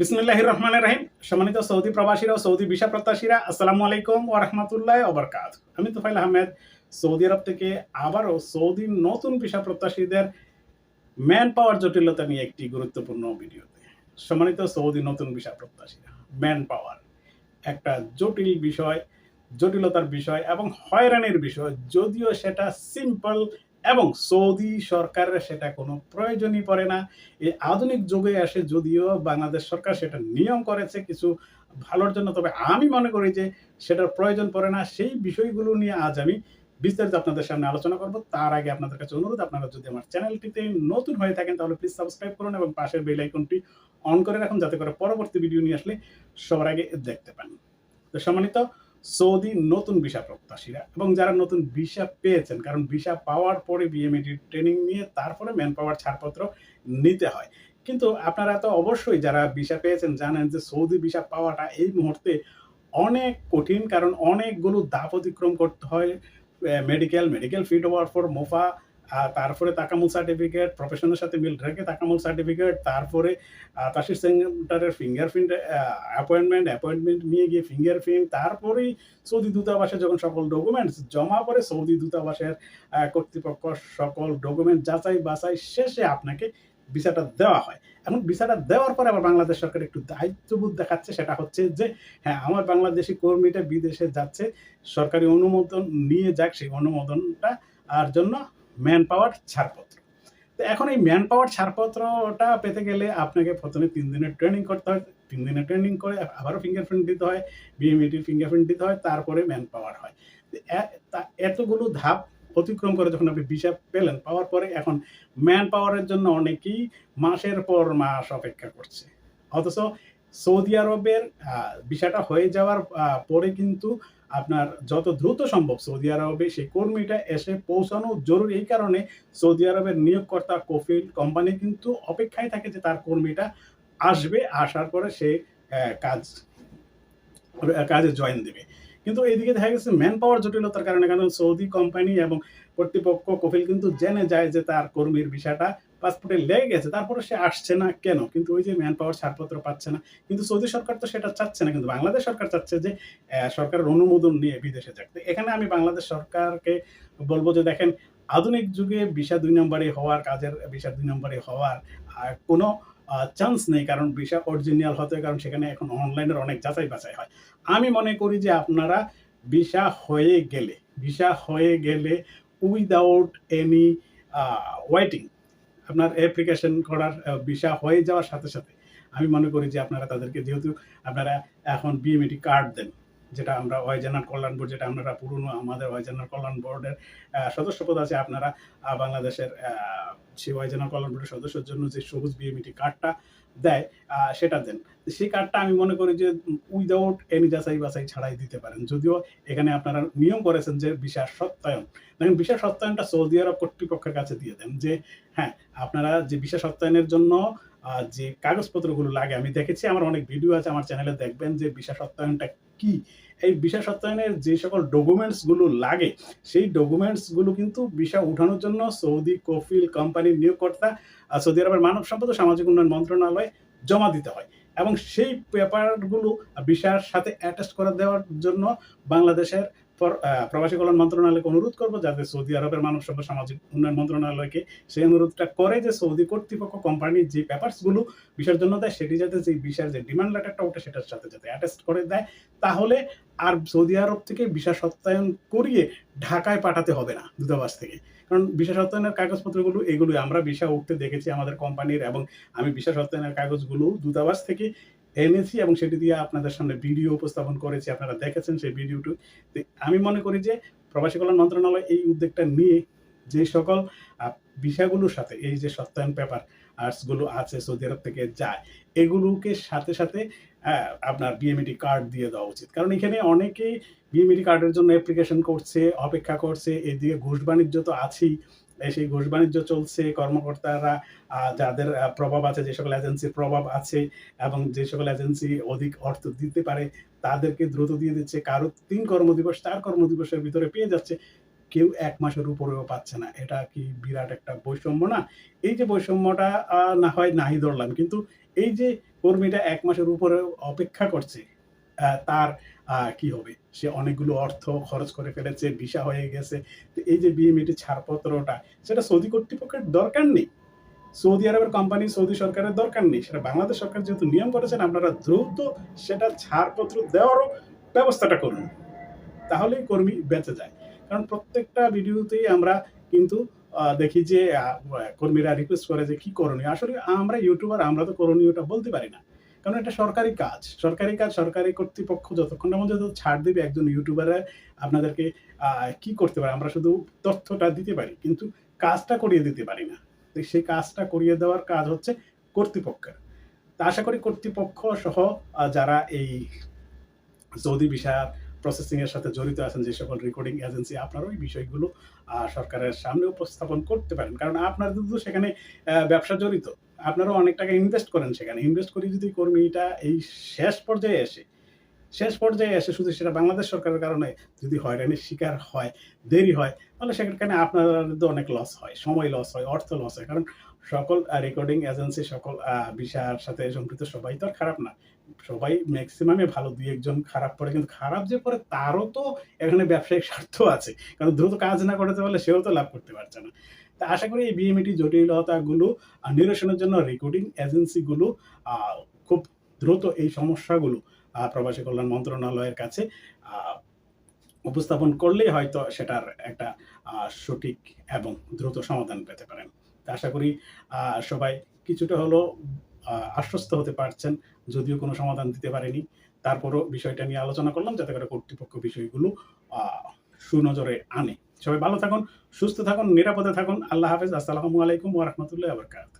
বিসমিল্লাহির রহমানির রহিম। সম্মানিত সৌদি প্রবাসীরা ও সৌদি ভিসা প্রত্যাশীরা, আসসালামু আলাইকুম ওয়া রাহমাতুল্লাহি ওয়া বারাকাতুহু। আমি তুফাইল আহমেদ, সৌদি আরব থেকে আবারও সৌদি নতুন ভিসা প্রত্যাশীদের ম্যান পাওয়ার জটিলতা নিয়ে একটি গুরুত্বপূর্ণ ভিডিওতে। সম্মানিত সৌদি নতুন ভিসা প্রত্যাশীরা, ম্যান পাওয়ার। একটা জটিল বিষয়, জটিলতার বিষয় এবং হয়রানির বিষয়, যদিও সেটা সিম্পল এবং সৌদি সরকারের সেটা কোনো প্রয়োজনই পড়ে না। এই আধুনিক যুগে এসে যদিও বাংলাদেশ সরকার সেটা নিয়ম করেছে কিছু ভালোর জন্য, তবে আমি মনে করি যে সেটার প্রয়োজন পড়ে না। সেই বিষয়গুলো নিয়ে আজ আমি বিস্তারিত আপনাদের সামনে আলোচনা করব। তার আগে আপনাদের কাছে অনুরোধ, আপনারা যদি আমার চ্যানেলটিতে নতুন হয়ে থাকেন তাহলে প্লিজ সাবস্ক্রাইব করুন এবং পাশের বেল আইকনটি অন করে রাখুন, যাতে করে পরবর্তী ভিডিও নিয়ে আসলে সবার আগে দেখতে পান। তো সম্মানিত সৌদি নতুন ভিসা প্রত্যাশীরা এবং যারা নতুন ভিসা পেয়েছেন, কারণ ভিসা পাওয়ার পরে বিএমএডি ট্রেনিং নিয়ে তারপরে ম্যান পাওয়ার ছাড়পত্র নিতে হয়। কিন্তু আপনারা তো অবশ্যই যারা ভিসা পেয়েছেন জানেন যে সৌদি ভিসা পাওয়াটা এই মুহূর্তে অনেক কঠিন, কারণ অনেকগুলো দাপ অতিক্রম করতে হয় মেডিকেল মেডিকেল ফিট হওয়ার পর মোফা আহ, তারপরে তাকামুল সার্টিফিকেট প্রফেশনের সাথে মিল রেখে তাকামুল সার্টিফিকেট তারপরে তাসির সেন্টারের ফিঙ্গারপ্রিন্ট অ্যাপয়েন্টমেন্ট অ্যাপয়েন্টমেন্ট নিয়ে গিয়ে ফিঙ্গারপ্রিন্ট তারপরেই সৌদি দূতাবাসে যখন সকল ডকুমেন্টস জমা পড়ে সৌদি দূতাবাসের কর্তৃপক্ষ সকল ডকুমেন্ট যাচাই বাছাই শেষে আপনাকে ভিসাটা দেওয়া হয়। এবং ভিসাটা দেওয়ার পরে আবার বাংলাদেশ সরকার একটু দায়িত্ববোধ দেখাচ্ছে সেটা হচ্ছে যে হ্যাঁ আমার বাংলাদেশি কর্মীটা বিদেশে যাচ্ছে সরকারি অনুমোদন নিয়ে যাক সেই অনুমোদনটা আর জন্য ম্যান পাওয়ার ছাড়পত্র। তো এখন এই ম্যান পাওয়ার ছাড়পত্রটা পেতে গেলে আপনাকে প্রথমে তিন দিনের ট্রেনিং করতে হয়। তিন দিনের ট্রেনিং করে আবারও ফিঙ্গারপ্রিন্ট দিতে হয় বিএমইটির ফিঙ্গারপ্রিন্ট দিতে হয়, তারপরে ম্যান পাওয়ার হয় এতগুলো ধাপ অতিক্রম করে যখন আপনি ভিসা পেলেন, পাওয়ার পরে এখন ম্যান পাওয়ারের জন্য অনেকেই মাসের পর মাস অপেক্ষা করছে। অথচ সৌদি আরবের ভিসাটা হয়ে যাওয়ার পরে কিন্তু আপনার যত দ্রুত সম্ভব সৌদি আরবে সেই কর্মীটা এসে পৌঁছানো জরুরি। এই কারণে সৌদি আরবের নিয়োগকর্তা কফিল কোম্পানি কিন্তু অপেক্ষায় থাকে যে তার কর্মীটা আসবে, আসার পরে সে কাজ কাজে জয়েন দেবে। কিন্তু এইদিকে দেখা গেছে ম্যান পাওয়ার জটিলতার কারণে, কারণ সৌদি কোম্পানি এবং কর্তৃপক্ষ কফিল কিন্তু জেনে যায় যে তার কর্মীর ভিসাটা পাসপোর্টে লেগে গেছে, তারপরে সে আসছে না কেন? কিন্তু ওই যে ম্যান পাওয়ার ছাড়পত্র পাচ্ছে না। কিন্তু সৌদি সরকার তো সেটা চাচ্ছে না, কিন্তু বাংলাদেশ সরকার চাচ্ছে যে সরকারের অনুমোদন নিয়ে বিদেশে যাক। তো এখানে আমি বাংলাদেশ সরকারকে বলব যে দেখেন, আধুনিক যুগে ভিসা দুই নম্বরে হওয়ার কাজের, ভিসা দুই নম্বরে হওয়ার কোনো চান্স নেই, কারণ ভিসা অরিজিনাল হতে, কারণ সেখানে এখন অনলাইনের অনেক যাচাই বাছাই হয়। আমি মনে করি যে আপনারা ভিসা হয়ে গেলে, ভিসা হয়ে গেলে উইদাউট এনি ওয়েটিং আপনার অ্যাপ্লিকেশন করার ভিসা হয়ে যাওয়ার সাথে সাথে আমি মনে করি যে আপনারা তাদেরকে যেহেতু আপনারা এখন বিএমএটি কার্ড দেন যেটা আমরা ওয়াইজানার কল্যাণ বোর্ড, যেটা আপনারা পুরনো আমাদের ওয়াইজানার কল্যাণ বোর্ডের সদস্যপদ আছে, আপনারা বাংলাদেশের সেই ওয়াইজানার কল্যাণ বোর্ডের সদস্যের জন্য যে সবুজ বিএমইটি কার্ডটা দেয় সেটা দেন। সেই কার্ডটা আমি মনে করি যে উইদাউট এনি যাচাই বাছাই ছাড়াই দিতে পারেন। যদিও এখানে আপনারা নিয়ম করেছেন যে বিশাস সত্যায়ন। দেখেন বিশাস সত্যায়নটা সৌদি আরব কর্তৃপক্ষের কাছে দিয়ে দেন যে হ্যাঁ আপনারা যে বিশাস সত্যায়নের জন্য যে কাগজপত্রগুলো লাগে, আমি দেখেছি, আমার অনেক ভিডিও আছে, আমার চ্যানেলে দেখবেন যে বিশাস সত্যায়নটা কি। এই বিশা সত্যায়নের যে সকল ডকুমেন্টসগুলো লাগে, সেই ডকুমেন্টসগুলো কিন্তু ভিসা উঠানোর জন্য সৌদি কফিল কোম্পানির নিয়োগকর্তা সৌদি আরবের মানব সম্পদ ও সামাজিক উন্নয়ন মন্ত্রণালয়ে জমা দিতে হয়। এবং সেই পেপারগুলো ভিসার সাথে অ্যাটাচ করে দেওয়ার জন্য বাংলাদেশের প্রবাসী কল্যাণ মন্ত্রণালয়কে অনুরোধ করব যাতে সৌদি আরবের মানব সম্পদ সামাজিক উন্নয়ন মন্ত্রণালয়কে সেই অনুরোধটা করে যে সৌদি কর্তৃপক্ষ কোম্পানির যে পেপারসগুলো ভিসার জন্য দেয়, সেটি যাতে যে ভিসার যে ডিমান্ড লেটারটা ওঠে সেটার সাথে যাতে অ্যাটাচ করে দেয়। তাহলে আর সৌদি আরব থেকে ভিসা সত্যায়ন করিয়ে ঢাকায় পাঠাতে হবে না দূতাবাস থেকে। কারণ ভিসা সত্যায়নের কাগজপত্রগুলো এগুলো আমরা ভিসা উঠতে দেখেছি আমাদের কোম্পানির এবং আমি ভিসা সত্যায়নের কাগজগুলো দূতাবাস থেকে এনেছি এবং সেটি দিয়ে আপনাদের সামনে ভিডিও উপস্থাপন করেছি, আপনারা দেখেছেন সেই ভিডিওটি। আমি মনে করি যে প্রবাসী কল্যাণ মন্ত্রণালয় এই উদ্যোগটা নিয়ে যে সকল বিষয়গুলোর সাথে, এই যে সত্যায়ন পেপার, আর্টসগুলো আছে, সৌদি আরব থেকে যায়, এগুলোকে সাথে সাথে আপনার বিএমইটি কার্ড দিয়ে দেওয়া উচিত। কারণ এখানে অনেকেই বিএমইটি কার্ডের জন্য অ্যাপ্লিকেশন করছে, অপেক্ষা করছে, এদিকে ঘুষ বাণিজ্য তো আছেই। সেই ঘুষ বাণিজ্য চলছে, কর্মকর্তারা যাদের প্রভাব আছে, যে সকল এজেন্সির প্রভাব আছে এবং যে সকল এজেন্সি অধিক অর্থ দিতে পারে, তাদেরকে দ্রুত দিয়ে দিচ্ছে। কারও তিন কর্মদিবস, চার কর্মদিবসের ভিতরে পেয়ে যাচ্ছে। কেউ এক মাসের উপরেও পাচ্ছে না। এটা কি বিরাট একটা বৈষম্য না? এই যে বৈষম্যটা না হয় নাহি ধরলাম, কিন্তু এই যে কর্মীটা এক মাসের উপরে অপেক্ষা করছে তার কি হবে? সে অনেকগুলো অর্থ খরচ করে ফেলেছে, ভিসা হয়ে গেছে। এই যে বিএমইটি ছাড়পত্রটা, সেটা সৌদি কর্তৃপক্ষের দরকার নেই। সৌদি আরবের কোম্পানি, সৌদি সরকারের দরকার নেই। সেটা বাংলাদেশ সরকার যেহেতু নিয়ম করেছেন, আপনারা দ্রুত সেটা ছাড়পত্র দেওয়ারও ব্যবস্থাটা করুন। তাহলেই কর্মী বেঁচে যায়। কারণ প্রত্যেকটা ভিডিওতেই আমরা কিন্তু দেখি যে কর্মীরা রিকোয়েস্ট করে যে, কি করণীয়? আসলে আমরা ইউটিউবার আমরা তো করণীয়টা বলতে পারি না। কারণ এটা সরকারি কাজ। সরকারি কাজ, সরকারি কর্তৃপক্ষ যতক্ষণ না ছাড় দেবে, একজন ইউটিউবারে আপনাদেরকে কি করতে পারে? আমরা শুধু তথ্যটা দিতে পারি, কিন্তু কাজটা করিয়ে দিতে পারি না। তো সেই কাজটা করিয়ে দেওয়ার কাজ হচ্ছে কর্তৃপক্ষের। তা আশা করি কর্তৃপক্ষ সহ যারা এই সৌদি ভিসা প্রসেসিং এর সাথে জড়িত আছেন যে সকল রেকর্ডিং এজেন্সি আপনারাও ওই বিষয়গুলো সরকারের সামনে উপস্থাপন করতে পারেন। কারণ আপনার কিন্তু সেখানে ব্যবসা জড়িত। আপনারাও অনেক টাকা ইনভেস্ট করেন সেখানে। ইনভেস্ট করে যদি কর্মীটা এই শেষ পর্যায়ে এসে, শেষ পর্যায়ে এসে শুধু সেটা বাংলাদেশ সরকারের কারণে যদি হয়রানির শিকার হয়, দেরি হয়, তাহলে সেখানে আপনার অনেক লস হয়, সময় লস হয়, অর্থ লস হয়। কারণ সকল রেকর্ডিং এজেন্সি সকল বিষয়ের সাথে সম্পৃক্ত, সবাই তো আর খারাপ না। সবাই ম্যাক্সিমামে ভালো, দুই একজন খারাপ পড়ে, কিন্তু খারাপ যে পড়ে তারও তো এখানে ব্যবসায়িক স্বার্থ আছে। কারণ দ্রুত কাজ না করতে পারলে সেও তো লাভ করতে পারছে না। তা আশা করি এই বিএমইটি জটিলতাগুলো নিরসনের জন্য রেকর্ডিং এজেন্সিগুলো খুব দ্রুত এই সমস্যাগুলো প্রবাসী কল্যাণ মন্ত্রণালয়ের কাছে উপস্থাপন করলেই হয়তো সেটার একটা সঠিক এবং দ্রুত সমাধান পেতে পারেন। আশা করি সবাই কিছুটা হলো আশ্বস্ত হতে পারছেন, যদিও কোনো সমাধান দিতে পারেনি। তারপরও বিষয়টা নিয়ে আলোচনা করলাম, যাতে করে কর্তৃপক্ষ বিষয়গুলো সুনজরে আনে। সবাই ভালো থাকুন, সুস্থ থাকুন, নিরাপদে থাকুন। আল্লাহ হাফেজ। আসসালামু আলাইকুম ওরহমতুল্লাহ বারাকাতুহু।